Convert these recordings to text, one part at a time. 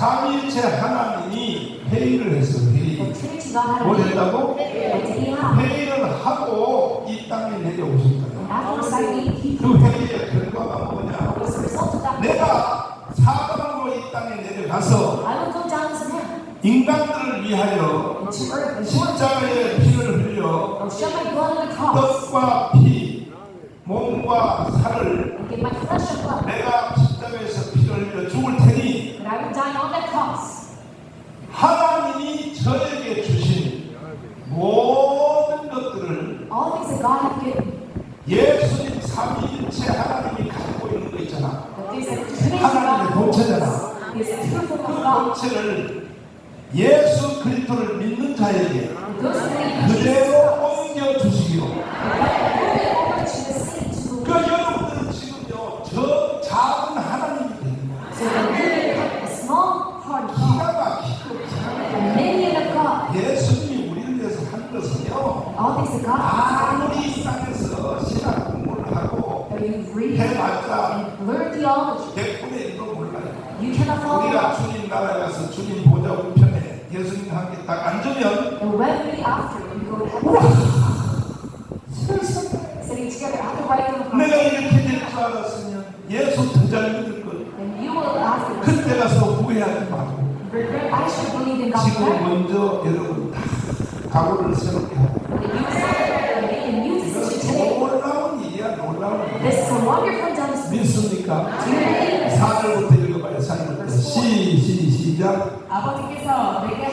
삼위일체 하나님이 회의를 했어 회의 뭘. 했다고? 회의를 하고 이 땅에 내려오신 he 그 회의의 결과가 뭐냐. 내가 사람으로 이 땅에 내려가서 인간들을 위하여. 십자가의 피를 흘려 떡과 피, 몸과 살을. 내가 십자가에서 피를 흘려 죽을 테니 But I will die on that cross. 하나님이 저에게 주신 모든 것들을. 예수님 삼위일체 하나님이 갖고 있는 거 있잖아. 하나님의 본체잖아. 그. 본체를 예수 그리스도를 믿는 자에게 그대로 you read 해봤자 and learn theology. 100분의 1도 몰라요. You cannot follow 우리가. 주님 나라에 가서 주님 보좌 우편에 예수님과 함께 딱 앉으면 And when we after we go to heaven, sitting together at the right hand of 내가 God, 이렇게 될 줄 알았으면 예수 더잘 믿을 걸. and you will ask the 그때 가서 후회하지 말고 regret. I should believe in God 지금 better. 먼저 여러분 아버지께서 내게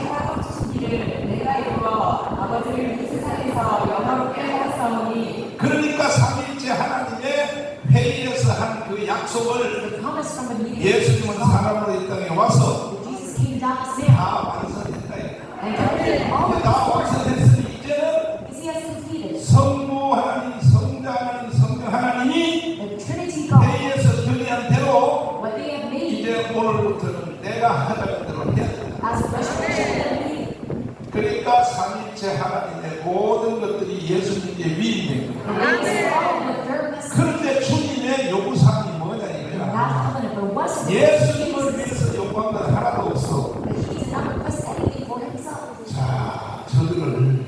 주신 길을 내가 이루어 아버지를 이 세상에서 영화롭게 하였사오니 그러니까 삼위일체 하나님의 회의에서 한 그 약속을. 예수님은 사람으로 이 땅에 와서 다 완성했다 다. 완성했으니 이제는. 성부 하나님, 성자 하나님, 성령 하나님이 회의에서 결의한 대로 이제 오늘부터는 resurrection and meeting. 그러니까 삼위일체 하나님의 모든 것들이 예수님께 위임된 거예요. 그런데 주님의 요구사항이 뭐냐 이거야 예수님을 위해서 요구한 건 하나도 없어. 자 저들을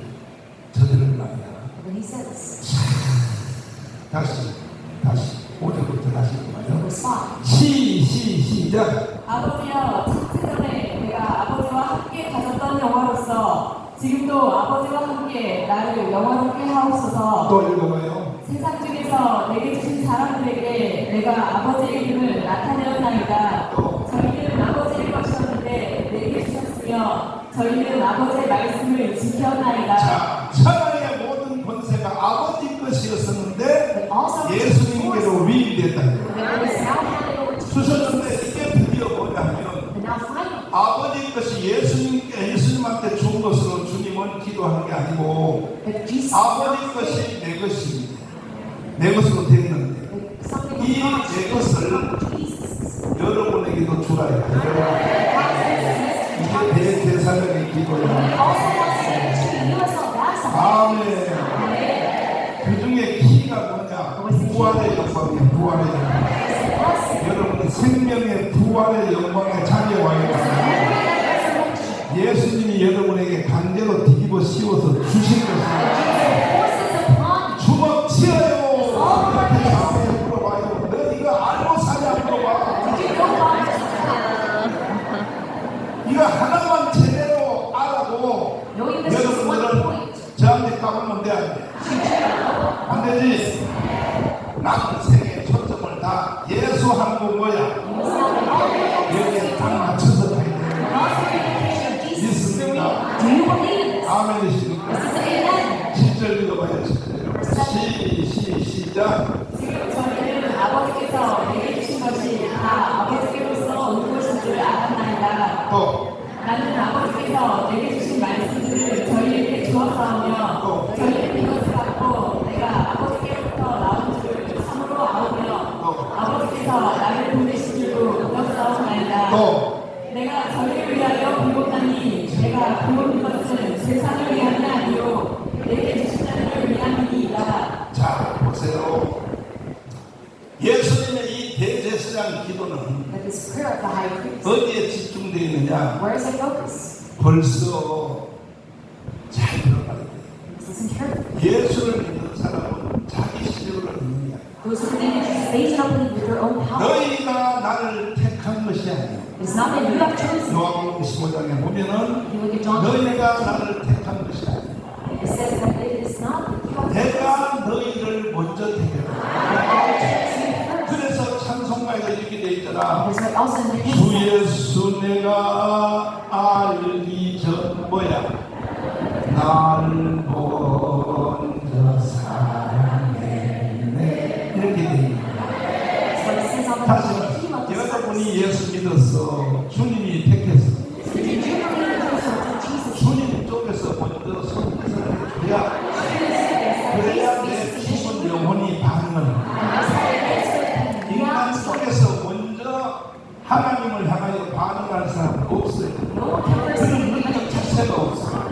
저들을 말이야 다시 다시 오늘부터 다시 말이야 respond. 시, 시, 시작 아버지여 창세 전에 내가 아버지와 함께 가졌던 영화로서 지금도 아버지와 함께 나를 영화롭게 하옵소서. 또 읽어봐요. 세상 중에서 내게 주신 사람들에게 내가 아버지의 이름을 나타내었나이다. 저희는 아버지의 것이었는데 내게 주셨으며 저희는 아버지의 말씀을 지켰나이다. 자 천하의 모든 권세가 아버지 것이었었는데 also, 예수님께로 위임됐다. to 수셨 아버지 것이 예수님께 예수님한테 준 것으로 주님은 기도하는 게 아니고 아버지 것이 내 것입니다. 내 것으로 됐는데 이 내 것을. 여러분에게도 주라. 이게 대대사적인 기도야. 아멘. 그 중에 키가 뭐냐? 부활의 영광이야. 부활의 영광. 생명의 부활의 영광에 자리에 와 있다. 예수님이 여러분에게 강제로 뒤집어 씌워서 주신 것입니다. Forces upon 주먹 치어요. 이렇게 나한테 물어봐요. 너 이거 알고 사냐 물어봐. you. You go on. 이거 하나만 제대로 알아도 Knowing this is one 여러분들은 point. 저한테 까불면 돼, 안 돼? 안 되지? 남 아멘이시니까 절 읽어봐야 시, 시, 시작. 지금 저희는 아버지께서 내게 주신 것이 다 아버지께로서 온 것인 줄 알았나이다. 또 나는 아버지께서 내게 주신 대제사장 기도는 어디에 집중되어 있느냐? 벌써 잘 들어가야 돼. 예수를 믿는 사람은 자기 실력을 믿느냐? 너희가 나를 택한 것이 아니야. 요한복음 15장에 보면은 너희가 나를 택한 것이라 주 예수 내가 알기 전 뭐야? 날 먼저 사랑했네 이렇게 돼 다시 여러분이 예수 하나님을 향하여 반응할 사람은 없어요. 어, 그런 자체가 없어요.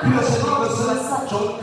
그래서 이것은 좀